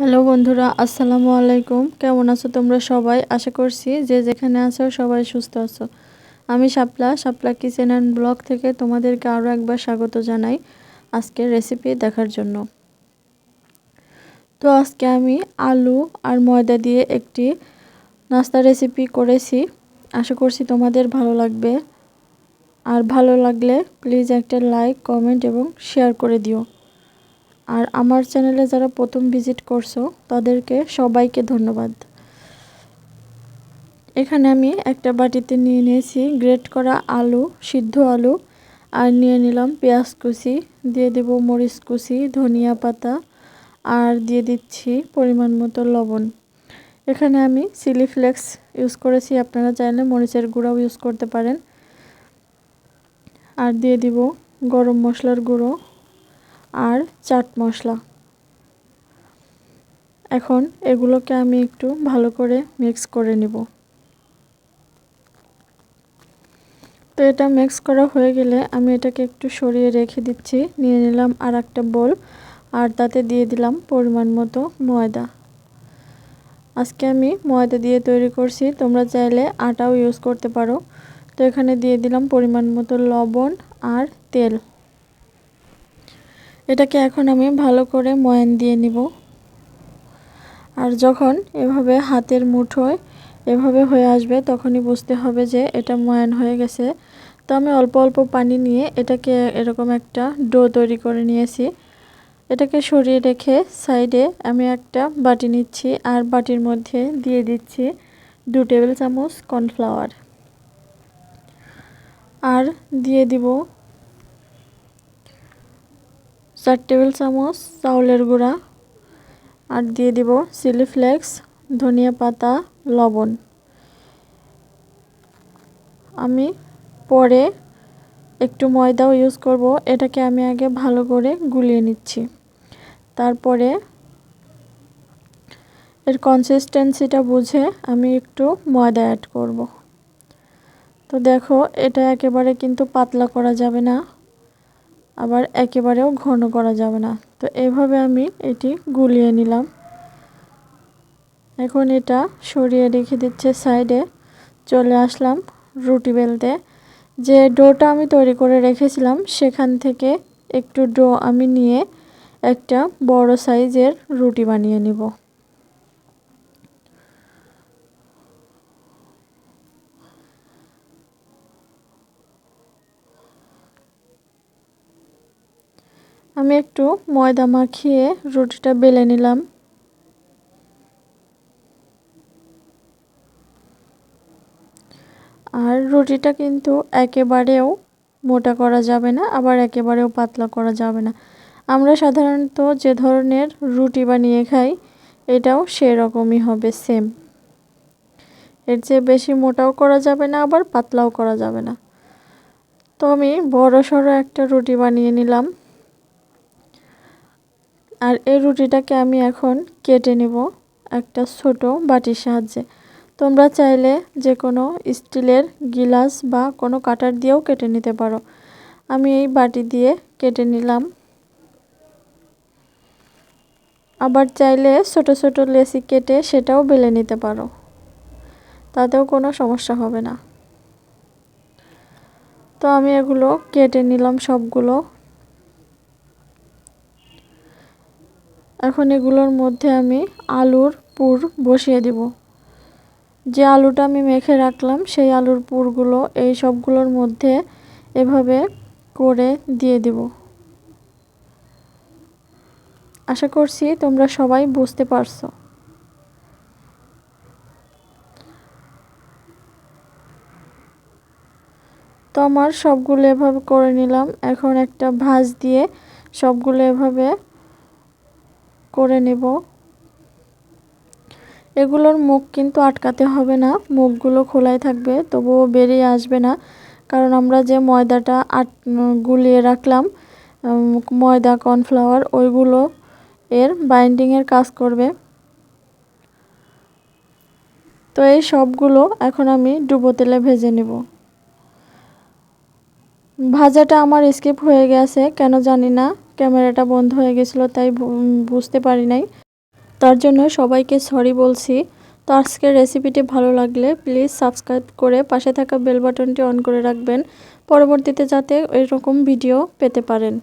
Hello বন্ধুরা, আসসালামু আলাইকুম। কেমন আছো তোমরা সবাই? আশা করছি যে যেখানে আছো সবাই সুস্থ আছো। আমি Shapla Shapla kitchen and blog থেকে তোমাদেরকে আরও একবার স্বাগত জানাই আজকে রেসিপি দেখার জন্য। তো আজকে আমি আলু আর ময়দা দিয়ে একটি নাস্তা রেসিপি করেছি। আশা করছি তোমাদের ভালো লাগবে। আর ভালো লাগলে প্লিজ একটা লাইক, কমেন্ট এবং শেয়ার করে দিও। আর আমার চ্যানেলে যারা প্রথম ভিজিট করছ, তাদেরকে সবাইকে ধন্যবাদ। এখানে আমি একটা বাটিতে নিয়ে নিয়েছি গ্রেট করা আলু, সিদ্ধ আলু, আর নিয়ে নিলাম পেঁয়াজ কুচি, দিয়ে দেব মরিচ কুচি, ধনিয়া পাতা, আর দিয়ে দিচ্ছি পরিমাণ মতো লবণ। এখানে আমি চিলি ফ্লেক্স ইউজ করেছি, আপনারা চাইলে মরিচের গুঁড়াও ইউজ করতে পারেন। আর দিয়ে দিব গরম মশলার গুঁড়ো আর চাট মশলা। এখন এগুলোকে আমি একটু ভালো করে মিক্স করে নিব। তো এটা মিক্স করা হয়ে গেলে আমি এটাকে একটু সরিয়ে রেখে দিচ্ছি। নিয়ে নিলাম আর একটা বোল আর তাতে দিয়ে দিলাম পরিমাণ মতো ময়দা। আজকে আমি ময়দা দিয়ে তৈরি করছি। তোমরা চাইলে আটাও ইউজ করতে পারো। তো এখানে দিয়ে দিলাম পরিমাণ মতো লবণ আর তেল। এটাকে এখন আমি ভালো করে ময়ান দিয়ে নিব। আর যখন এভাবে হাতের মুঠোয় এভাবে হয়ে আসবে, তখনই বুঝতে হবে যে এটা ময়ান হয়ে গেছে। তো আমি অল্প অল্প পানি নিয়ে এটাকে এরকম একটা ডো তৈরি করে নিয়েছি। এটাকে সরিয়ে রেখে সাইডে আমি একটা বাটি নিচ্ছি আর বাটির মধ্যে দিয়ে দিচ্ছি দু টেবিল চামচ কর্নফ্লাওয়ার। আর দিয়ে দিব চার টেবিল চামচ চাউলের গুঁড়া। আর দিয়ে দিব চিলি ফ্লেক্স, ধনিয়া পাতা, লবণ। আমি পরে একটু ময়দাও ইউজ করব। এটাকে আমি আগে ভালো করে গুলিয়ে নিচ্ছি। তারপরে এর কনসিস্টেন্সিটা বুঝে আমি একটু ময়দা অ্যাড করব। তো দেখো, এটা একেবারে কিন্তু পাতলা করা যাবে না। আবার একেবারেও ঘন করা যাবে না। তো এভাবে আমি এটি গুলিয়ে নিলাম। এখন এটা সরিয়ে রেখে দিচ্ছে সাইডে। চলে আসলাম রুটি বেলতে। যে ডোটা আমি তৈরি করে রেখেছিলাম, সেখান থেকে একটু ডো আমি নিয়ে একটা বড় সাইজের রুটি বানিয়ে নিব। আমি একটু ময়দা মাখিয়ে রুটিটা বেলে নিলাম। আর রুটিটা কিন্তু একেবারেও মোটা করা যাবে না, আবার একেবারেও পাতলা করা যাবে না। আমরা সাধারণত যে ধরনের রুটি বানিয়ে খাই, এটাও সেরকমই হবে সেম এর চেয়ে বেশি মোটাও করা যাবে না, আবার পাতলাও করা যাবে না। তো আমি বড় সড়ো একটা রুটি বানিয়ে নিলাম। আর এই রুটিটাকে আমি এখন কেটে নেব একটা ছোট বাটির সাহায্যে। তোমরা চাইলে যে কোনো স্টিলের গিলাস বা কোনো কাটার দিয়েও কেটে নিতে পারো। আমি এই বাটি দিয়ে কেটে নিলাম। আবার চাইলে ছোট ছোট লেসি কেটে সেটাও বেলে নিতে পারো। তাতেও কোনো সমস্যা হবে না। তো আমি এগুলো কেটে নিলাম সবগুলো। এখন এগুলোর মধ্যে আমি আলুর পুর বসিয়ে দিব। যে আলুটা আমি মেখে রাখলাম, সেই আলুর পুরগুলো এই সবগুলোর মধ্যে এভাবে করে দিয়ে দিব। আশা করছি তোমরা সবাই বুঝতে পারছ। তো আমার সবগুলো এভাবে করে নিলাম। এখন একটা ভাজ দিয়ে সবগুলো এভাবে করে নেব। এগুলোর মুখ কিন্তু আটকাতে হবে না, মুখগুলো খোলাই থাকবে, তবুও বেরিয়ে আসবে না। কারণ আমরা যে ময়দাটা আট গুলিয়ে রাখলাম ময়দা, কর্নফ্লাওয়ার, ওইগুলো এর বাইন্ডিংয়ের কাজ করবে। তো এই সবগুলো এখন আমি ডুবো তেলে ভেজে নেব। ভাজাটা আমার স্কিপ হয়ে গেছে, কেন জানি না। ক্যামেরাটা বন্ধ হয়ে গেছিল, তাই বুঝতে পারি নাই। তার জন্য সবাইকে সরি বলছি। তো আজকের রেসিপিটি ভালো লাগলে প্লিজ সাবস্ক্রাইব করে পাশে থাকা বেল বাটনটি অন করে রাখবেন। পরবর্তীতে যাতে এরকম ভিডিও পেতে পারেন।